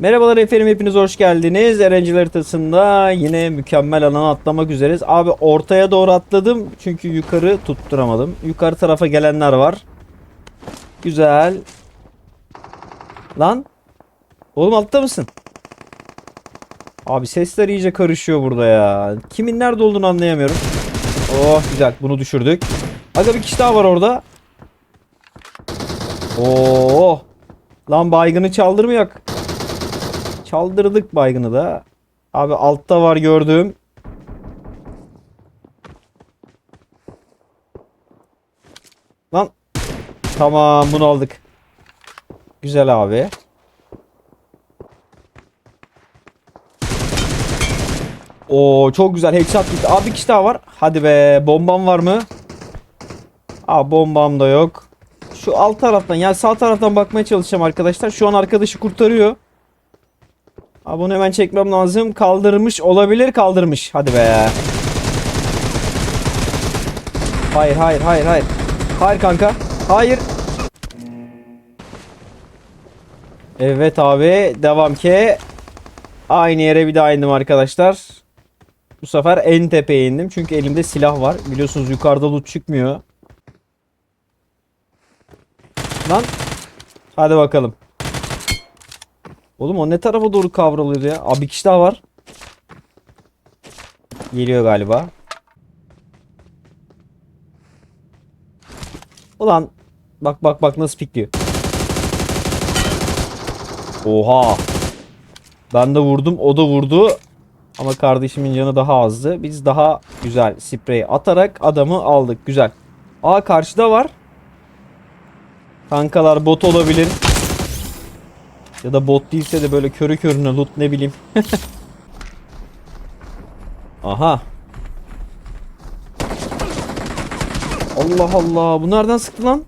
Merhabalar efendim hepiniz hoş geldiniz. Erencil haritasında yine mükemmel alana atlamak üzereyiz. Abi ortaya doğru atladım çünkü yukarı tutturamadım. Yukarı tarafa gelenler var. Güzel. Lan. Oğlum altta mısın? Abi sesler iyice karışıyor burada ya. Kimin nerede olduğunu anlayamıyorum. Oh güzel bunu düşürdük. Aga bir kişi daha var orada. Oo. Lan baygını çaldırmayak. Çaldırdık baygını da. Abi altta var gördüğüm. Lan. Tamam bunu aldık. Güzel abi. Oo çok güzel headshot gitti. Abi bir kişi daha var. Hadi be bombam var mı? Aa bombam da yok. Şu alt taraftan yani sağ taraftan bakmaya çalışacağım arkadaşlar. Şu an arkadaşı kurtarıyor. Abi bunu hemen çekmem lazım. Kaldırmış olabilir kaldırmış. Hadi be. Hayır hayır hayır hayır. Hayır kanka. Hayır. Evet abi devam ki. Aynı yere bir daha indim arkadaşlar. Bu sefer en tepeye indim. Çünkü elimde silah var. Biliyorsunuz yukarıda loot çıkmıyor. Lan. Hadi bakalım. Oğlum o ne tarafa doğru kavralıyor ya? Abi bir kişi daha var. Geliyor galiba. Ulan. Bak bak bak nasıl pikliyor. Oha. Ben de vurdum o da vurdu. Ama kardeşimin canı daha azdı. Biz daha güzel sprey atarak adamı aldık. Güzel. Aa karşıda var. Kankalar bot olabilir. Ya da bot değilse de böyle körü körüne loot ne bileyim. Aha. Allah Allah. Bu nereden sıktı lan?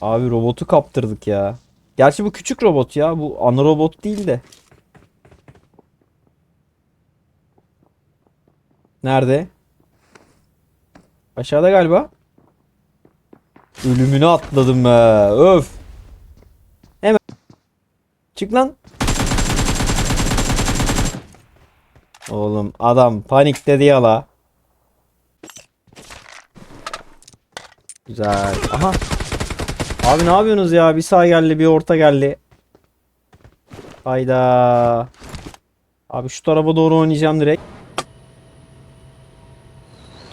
Abi robotu kaptırdık ya. Gerçi bu küçük robot ya. Bu ana robot değil de. Nerede? Aşağıda galiba. Ölümünü atladım be. Öf. Çık lan. Oğlum adam panik dedi ya la. Güzel. Aha. Abi ne yapıyorsunuz ya? Bir sağ geldi bir orta geldi. Hayda. Abi şu tarafa doğru oynayacağım direkt.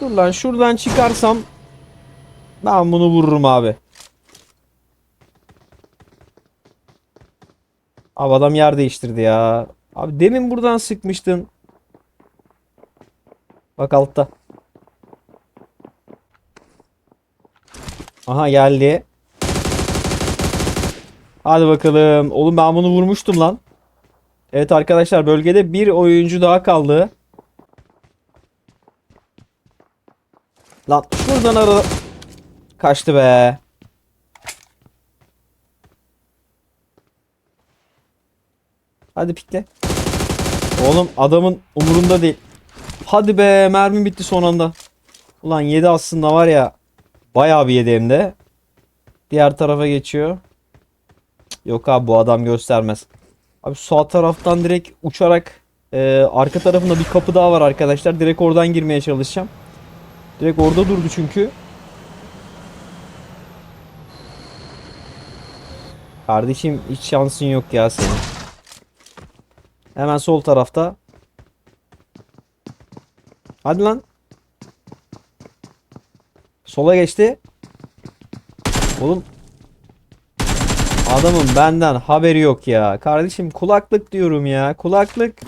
Dur lan şuradan çıkarsam ben bunu vururum abi. Abi adam yer değiştirdi ya. Abi demin buradan sıkmıştın. Bak altta. Aha geldi. Hadi bakalım. Oğlum ben bunu vurmuştum lan. Evet arkadaşlar bölgede bir oyuncu daha kaldı. Lan şuradan ara... Kaçtı be. Hadi pikle. Oğlum adamın umurunda değil. Hadi be mermim bitti son anda. Ulan 7 aslında var ya. Bayağı bir yedi hem de. Diğer tarafa geçiyor. Yok abi bu adam göstermez. Abi sağ taraftan direkt uçarak e, arka tarafında bir kapı daha var arkadaşlar. Direkt oradan girmeye çalışacağım. Direkt orada durdu çünkü. Kardeşim hiç şansın yok ya senin. Hemen sol tarafta. Hadi lan. Sola geçti. Oğlum. Adamın benden haberi yok ya. Kardeşim kulaklık diyorum ya. Kulaklık.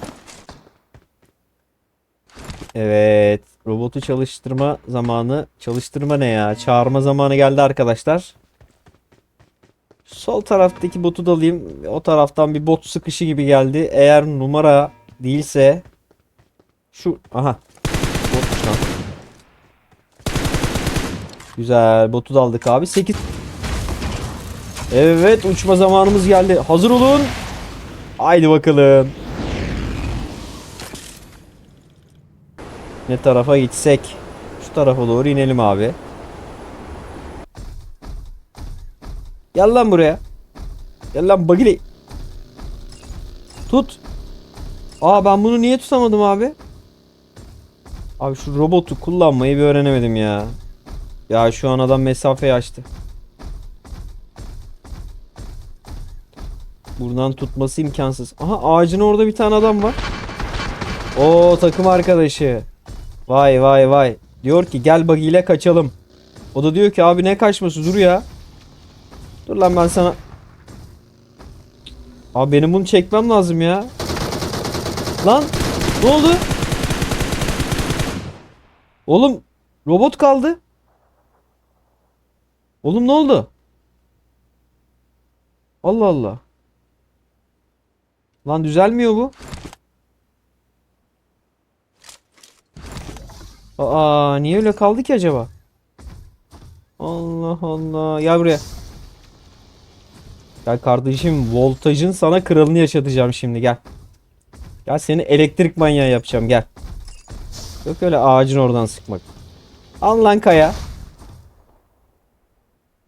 Evet. Robotu çalıştırma zamanı. Çalıştırma ne ya? Çağırma zamanı geldi arkadaşlar. Sol taraftaki botu da alayım. O taraftan bir bot sıkışı gibi geldi. Eğer numara değilse şu aha botmuş lan. Güzel botu da aldık abi. 8 Evet uçma zamanımız geldi. Hazır olun. Haydi bakalım. Ne tarafa gitsek? Şu tarafa doğru inelim abi. Gel lan buraya. Gel lan bagili. Tut. Aa ben bunu niye tutamadım abi? Abi şu robotu kullanmayı bir öğrenemedim ya. Ya şu an adam mesafeyi açtı. Buradan tutması imkansız. Aha ağacın orada bir tane adam var. O takım arkadaşı. Vay vay vay. Diyor ki gel bagiyle kaçalım. O da diyor ki abi ne kaçması dur ya. Dur lan ben sana. Abi benim bunu çekmem lazım ya. Lan ne oldu? Oğlum robot kaldı. Oğlum ne oldu? Allah Allah. Lan düzelmiyor bu. Aa niye öyle kaldı ki acaba? Allah Allah. Gel buraya. Gel kardeşim voltajın sana kralını yaşatacağım şimdi gel. Gel seni elektrik manyağı yapacağım gel. Yok öyle ağacın oradan sıkmak. Al lan kaya.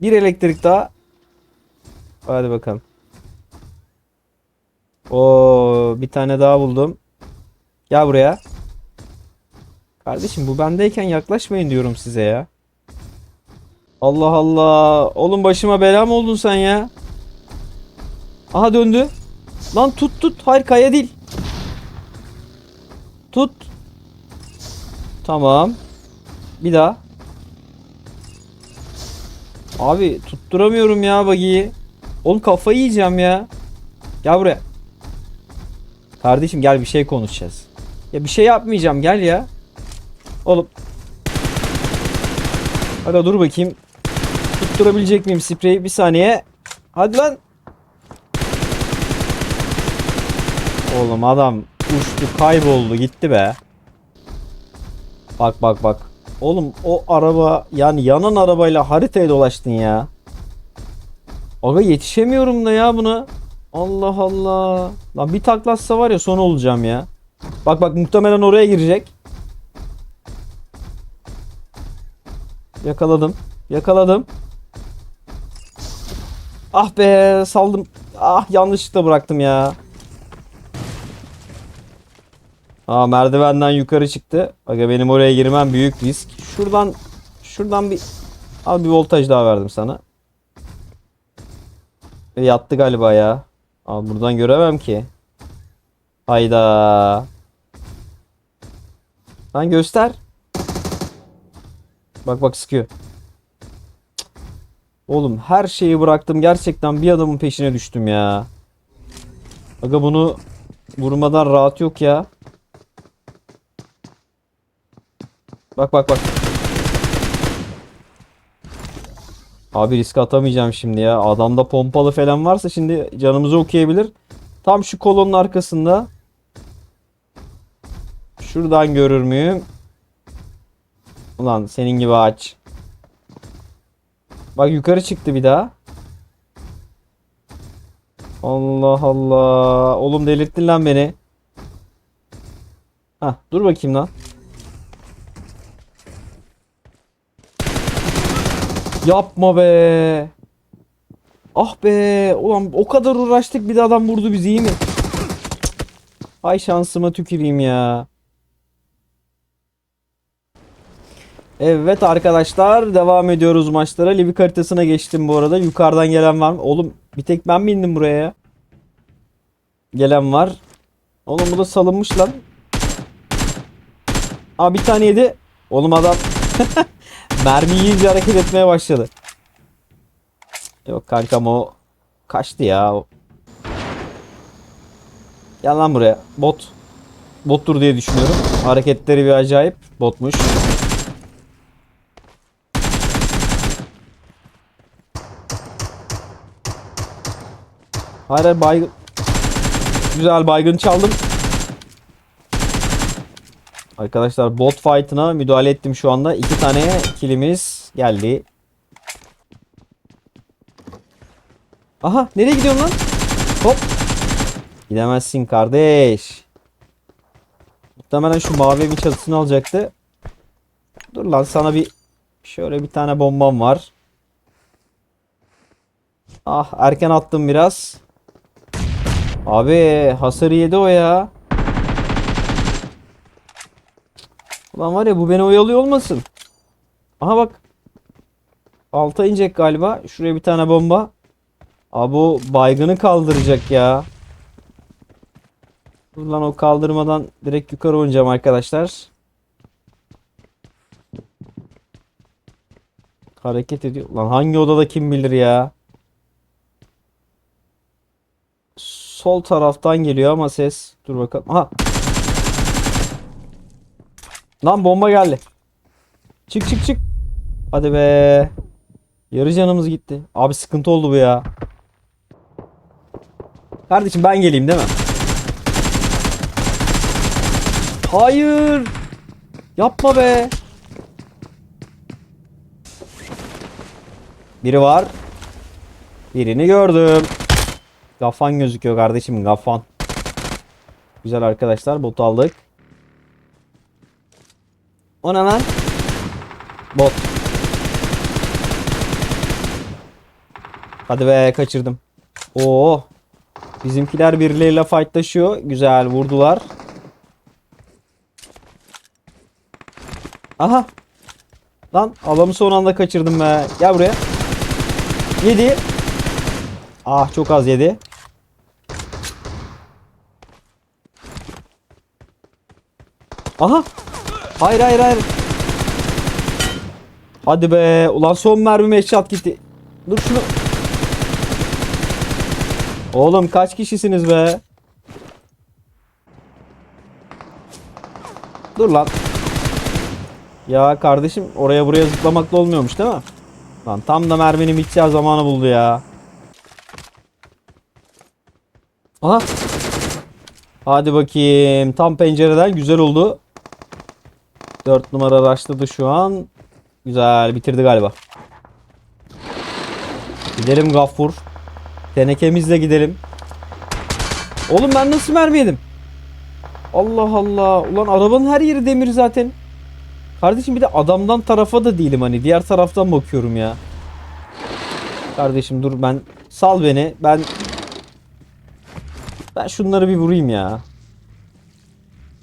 Bir elektrik daha. Hadi bakalım. Oo bir tane daha buldum. Gel buraya. Kardeşim bu bendeyken yaklaşmayın diyorum size ya. Allah Allah. Oğlum başıma bela mı oldun sen ya? Aha döndü. Lan tut tut. Hayır kaya değil. Tut. Tamam. Bir daha. Abi tutturamıyorum ya bagiyi. Oğlum kafayı yiyeceğim ya. Gel buraya. Kardeşim gel bir şey konuşacağız. Ya bir şey yapmayacağım gel ya. Oğlum. Aga dur bakayım. Tutturabilecek miyim spreyi? Bir saniye. Hadi lan. Oğlum adam uçtu kayboldu gitti be. Bak bak bak. Oğlum o araba yani yanan arabayla haritaya dolaştın ya. Aga yetişemiyorum da ya buna. Allah Allah. Lan bir taklatsa var ya son olacağım ya. Bak bak muhtemelen oraya girecek. Yakaladım. Yakaladım. Ah be saldım. Ah yanlışlıkla bıraktım ya. Aa merdivenden yukarı çıktı. Aga benim oraya girmem büyük risk. Şuradan şuradan bir al bir voltaj daha verdim sana. Ve yattı galiba ya. Abi buradan göremem ki. Hayda. Lan göster. Bak bak sıkıyor. Oğlum her şeyi bıraktım. Gerçekten bir adamın peşine düştüm ya. Aga bunu vurmadan rahat yok ya. Bak bak bak. Abi risk atamayacağım şimdi ya. Adamda pompalı falan varsa şimdi canımızı okuyabilir. Tam şu kolonun arkasında. Şuradan görür müyüm? Ulan senin gibi aç. Bak yukarı çıktı bir daha. Allah Allah. Oğlum delirttin lan beni. Hah dur bakayım lan. Yapma be. Ah be. Ulan o kadar uğraştık bir de adam vurdu bizi iyi mi? Ay şansıma tüküreyim ya. Evet arkadaşlar devam ediyoruz maçlara. Livik haritasına geçtim bu arada. Yukarıdan gelen var mı? Oğlum bir tek ben mi indim buraya ya? Gelen var. Oğlum bu da salınmış lan. Aa bir tane yedi. Oğlum adam mermi yiyince hareket etmeye başladı. Yok kankam o kaçtı ya. Gel lan buraya. Bot. Bottur diye düşünüyorum. Hareketleri bir acayip. Botmuş. Hayır hayır, baygın. Güzel baygın çaldım. Arkadaşlar bot fight'ına müdahale ettim şu anda. İki tane kilimiz geldi. Aha nereye gidiyorsun lan? Hop. Gidemezsin kardeş. Muhtemelen şu mavi evin çatısını alacaktı. Dur lan sana bir şöyle bir tane bombam var. Ah erken attım biraz. Abi hasarı yedi o ya. Ulan var ya bu beni oyalıyor olmasın. Aha bak. Alta inecek galiba. Şuraya bir tane bomba. Abi o baygını kaldıracak ya. Dur lan o kaldırmadan direkt yukarı oynayacağım arkadaşlar. Hareket ediyor. Lan hangi odada kim bilir ya. Sol taraftan geliyor ama ses. Dur bakalım. Aha. Lan bomba geldi. Çık çık çık. Hadi be. Yarı canımız gitti. Abi sıkıntı oldu bu ya. Kardeşim ben geleyim değil mi? Hayır. Yapma be. Biri var. Birini gördüm. Gafan gözüküyor kardeşim gafan. Güzel arkadaşlar bot aldık. O ne lan? Bot. Hadi be kaçırdım. Oo. Bizimkiler birileriyle fightlaşıyor. Güzel vurdular. Aha. Lan adamı son anda kaçırdım be. Gel buraya. Yedi. Ah çok az yedi. Aha. Hayır hayır hayır. Hadi be. Ulan son mermi headshot gitti. Dur şunu. Oğlum kaç kişisiniz be? Dur lan. Ya kardeşim oraya buraya zıplamakla olmuyormuş değil mi? Lan tam da merminin biteceği zamanı buldu ya. Aha. Hadi bakayım. Tam pencereden güzel oldu. 4 numara başladı şu an. Güzel bitirdi galiba. Gidelim Gaffur. Tenekemizle gidelim. Oğlum ben nasıl mermi yedim? Allah Allah. Ulan arabanın her yeri demir zaten. Kardeşim bir de adamdan tarafa da değilim hani. Diğer taraftan bakıyorum ya. Kardeşim dur ben sal beni. Ben ben şunları bir vurayım ya.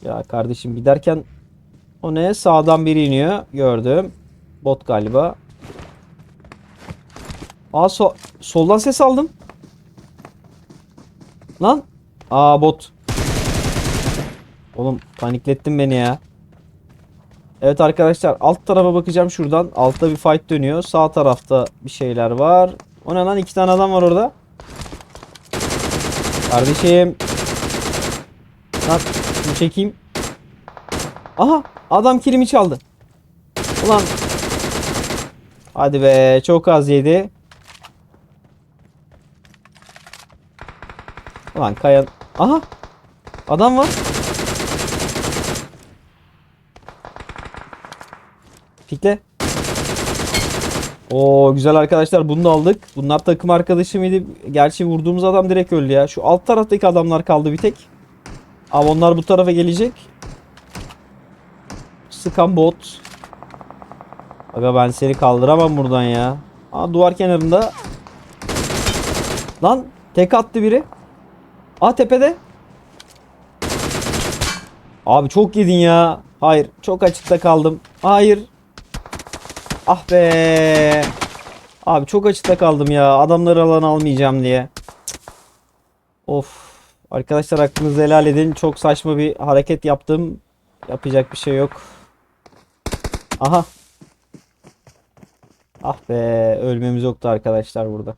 Ya kardeşim giderken o ne? Sağdan biri iniyor. Gördüm. Bot galiba. Aa so soldan ses aldım. Lan. Aa bot. Oğlum paniklettin beni ya. Evet arkadaşlar alt tarafa bakacağım şuradan. Altta bir fight dönüyor. Sağ tarafta bir şeyler var. O ne lan? iki tane adam var orada. Kardeşim. Lan şunu çekeyim. Aha adam kilimi çaldı. Ulan. Hadi be çok az yedi. Ulan kaya. Aha. Adam var. Pikle. Oo güzel arkadaşlar bunu da aldık. Bunlar takım arkadaşı mıydı? Gerçi vurduğumuz adam direkt öldü ya. Şu alt taraftaki adamlar kaldı bir tek. Ama onlar bu tarafa gelecek. Sıkan bot. Aga ben seni kaldıramam buradan ya. Aa duvar kenarında. Lan tek attı biri. Aa tepede. Abi çok yedin ya. Hayır çok açıkta kaldım. Hayır. Ah be. Abi çok açıkta kaldım ya. Adamları alan almayacağım diye. Of. Arkadaşlar hakkınızı helal edin. Çok saçma bir hareket yaptım. Yapacak bir şey yok. Aha. Ah be. Ölmemiz yoktu arkadaşlar burada.